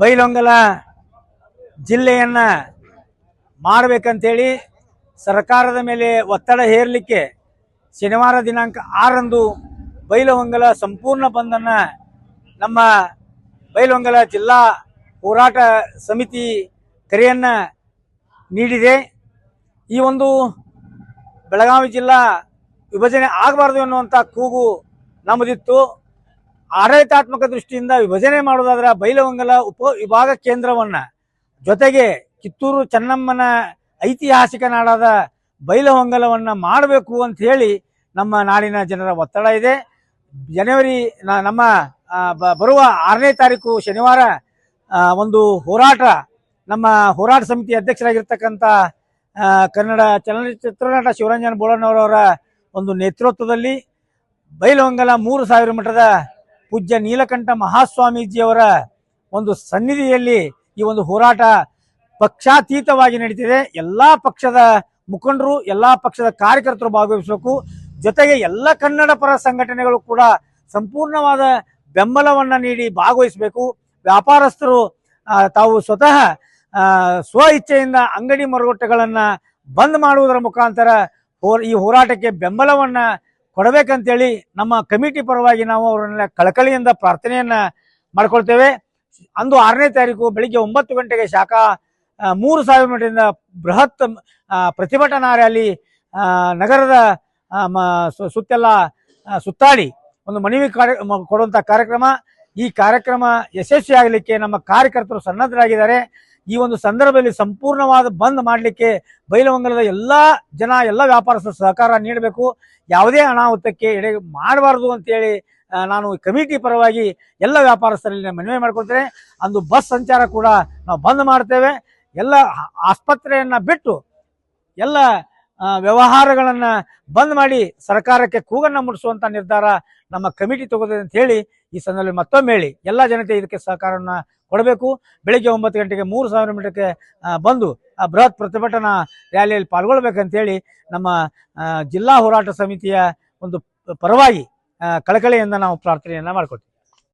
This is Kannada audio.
ಬೈಲೊಂಗಲ ಜಿಲ್ಲೆಯನ್ನ ಮಾಡಬೇಕಂತೇಳಿ ಸರ್ಕಾರದ ಮೇಲೆ ಒತ್ತಡ ಹೇರಲಿಕ್ಕೆ ಶನಿವಾರ ದಿನಾಂಕ ಆರಂದು ಬೈಲಹೊಂಗಲ ಸಂಪೂರ್ಣ ಬಂದನ್ನ ನಮ್ಮ ಬೈಲಹೊಂಗಲ ಜಿಲ್ಲಾ ಹೋರಾಟ ಸಮಿತಿ ಕರೆಯನ್ನ ನೀಡಿದೆ. ಈ ಒಂದು ಬೆಳಗಾವಿ ಜಿಲ್ಲಾ ವಿಭಜನೆ ಆಗಬಾರ್ದು ಎನ್ನುವಂಥ ಕೂಗು ನಮ್ಮದಿತ್ತು. ಆಡಳಿತಾತ್ಮಕ ದೃಷ್ಟಿಯಿಂದ ವಿಭಜನೆ ಮಾಡೋದಾದ್ರೆ ಬೈಲವಂಗಲ ಉಪ ವಿಭಾಗ ಕೇಂದ್ರವನ್ನ. ಜೊತೆಗೆ ಕಿತ್ತೂರು ಚೆನ್ನಮ್ಮನ ಐತಿಹಾಸಿಕ ನಾಡಾದ ಬೈಲಹೊಂಗಲವನ್ನ ಮಾಡಬೇಕು ಅಂತ ಹೇಳಿ ನಮ್ಮ ನಾಡಿನ ಜನರ ಒತ್ತಡ ಇದೆ. ಜನವರಿ ನಮ್ಮ ಬರುವ ಆರನೇ ತಾರೀಕು ಶನಿವಾರ ಒಂದು ಹೋರಾಟ, ನಮ್ಮ ಹೋರಾಟ ಸಮಿತಿ ಅಧ್ಯಕ್ಷರಾಗಿರ್ತಕ್ಕಂಥ ಕನ್ನಡ ಚಲನಚಿತ್ರ ನಟ ಶಿವರಂಜನ್ ಬೋಳಣ್ಣವರವರ ಒಂದು ನೇತೃತ್ವದಲ್ಲಿ ಬೈಲಹೊಂಗಲ ಮೂರು ಸಾವಿರ ಮಠದ ಪೂಜ್ಯ ನೀಲಕಂಠ ಮಹಾಸ್ವಾಮೀಜಿಯವರ ಒಂದು ಸನ್ನಿಧಿಯಲ್ಲಿ ಈ ಒಂದು ಹೋರಾಟ ಪಕ್ಷಾತೀತವಾಗಿ ನಡೀತಿದೆ. ಎಲ್ಲಾ ಪಕ್ಷದ ಮುಖಂಡರು, ಎಲ್ಲಾ ಪಕ್ಷದ ಕಾರ್ಯಕರ್ತರು ಭಾಗವಹಿಸಬೇಕು. ಜೊತೆಗೆ ಎಲ್ಲ ಕನ್ನಡ ಪರ ಸಂಘಟನೆಗಳು ಕೂಡ ಸಂಪೂರ್ಣವಾದ ಬೆಂಬಲವನ್ನ ನೀಡಿ ಭಾಗವಹಿಸಬೇಕು. ವ್ಯಾಪಾರಸ್ಥರು ತಾವು ಸ್ವತಃ ಸ್ವ ಇಚ್ಛೆಯಿಂದ ಅಂಗಡಿ ಮರುಗಟ್ಟೆಗಳನ್ನ ಬಂದ್ ಮಾಡುವುದರ ಮುಖಾಂತರ ಈ ಹೋರಾಟಕ್ಕೆ ಬೆಂಬಲವನ್ನ ಕೊಡಬೇಕಂತೇಳಿ ನಮ್ಮ ಕಮಿಟಿ ಪರವಾಗಿ ನಾವು ಅವರನ್ನೆಲ್ಲ ಕಳಕಳಿಯಿಂದ ಪ್ರಾರ್ಥನೆಯನ್ನ ಮಾಡ್ಕೊಳ್ತೇವೆ. ಅಂದು ಆರನೇ ತಾರೀಕು ಬೆಳಿಗ್ಗೆ ಒಂಬತ್ತು ಗಂಟೆಗೆ ಶಾಖಾ ಮೂರು ಸಾವಿರ ಮೀಟರಿಂದ ಬೃಹತ್ ಪ್ರತಿಭಟನಾ ರ್ಯಾಲಿ ನಗರದ ಸುತ್ತೆಲ್ಲ ಸುತ್ತಾಡಿ ಒಂದು ಮನವಿ ಕಾರ್ಯ ಕೊಡುವಂತ ಕಾರ್ಯಕ್ರಮ. ಈ ಕಾರ್ಯಕ್ರಮ ಯಶಸ್ವಿ ಆಗಲಿಕ್ಕೆ ನಮ್ಮ ಕಾರ್ಯಕರ್ತರು ಸನ್ನದ್ಧರಾಗಿದ್ದಾರೆ. ಈ ಒಂದು ಸಂದರ್ಭದಲ್ಲಿ ಸಂಪೂರ್ಣವಾದ ಬಂದ್ ಮಾಡಲಿಕ್ಕೆ ಬೈಲವಂಗಲದ ಎಲ್ಲಾ ಜನ, ಎಲ್ಲ ವ್ಯಾಪಾರಸ್ಥರು ಸಹಕಾರ ನೀಡಬೇಕು. ಯಾವುದೇ ಅನಾಹುತಕ್ಕೆ ಎಡೆ ಮಾಡಬಾರದು ಅಂತೇಳಿ ನಾನು ಕಮಿಟಿ ಪರವಾಗಿ ಎಲ್ಲ ವ್ಯಾಪಾರಸ್ಥರಲ್ಲಿ ಮನವಿ ಮಾಡ್ಕೊಳ್ತೇನೆ. ಅಂದು ಬಸ್ ಸಂಚಾರ ಕೂಡ ನಾವು ಬಂದ್ ಮಾಡ್ತೇವೆ. ಎಲ್ಲ ಆಸ್ಪತ್ರೆಯನ್ನು ಬಿಟ್ಟು ಎಲ್ಲ ವ್ಯವಹಾರಗಳನ್ನ ಬಂದ್ ಮಾಡಿ ಸರ್ಕಾರಕ್ಕೆ ಕೂಗನ್ನ ಮುಡಿಸುವಂತ ನಿರ್ಧಾರ ನಮ್ಮ ಕಮಿಟಿ ತಗೋದಿದೆ ಅಂತ ಹೇಳಿ ಈ ಸಂದರ್ಭದಲ್ಲಿ ಮತ್ತೊಮ್ಮೆ ಹೇಳಿ. ಎಲ್ಲ ಜನತೆ ಇದಕ್ಕೆ ಸಹಕಾರವನ್ನ ಕೊಡಬೇಕು. ಬೆಳಿಗ್ಗೆ ಒಂಬತ್ತು ಗಂಟೆಗೆ ಮೂರು ಸಾವಿರ ಮೀಟರ್ಗೆ ಬಂದು ಆ ಬೃಹತ್ ಪ್ರತಿಭಟನಾ ರ್ಯಾಲಿಯಲ್ಲಿ ಪಾಲ್ಗೊಳ್ಬೇಕಂತೇಳಿ ನಮ್ಮ ಜಿಲ್ಲಾ ಹೋರಾಟ ಸಮಿತಿಯ ಒಂದು ಪರವಾಗಿ ಕಳಕಳಿಯಿಂದ ನಾವು ಪ್ರಾರ್ಥನೆಯನ್ನ ಮಾಡ್ಕೊಳ್ತೀವಿ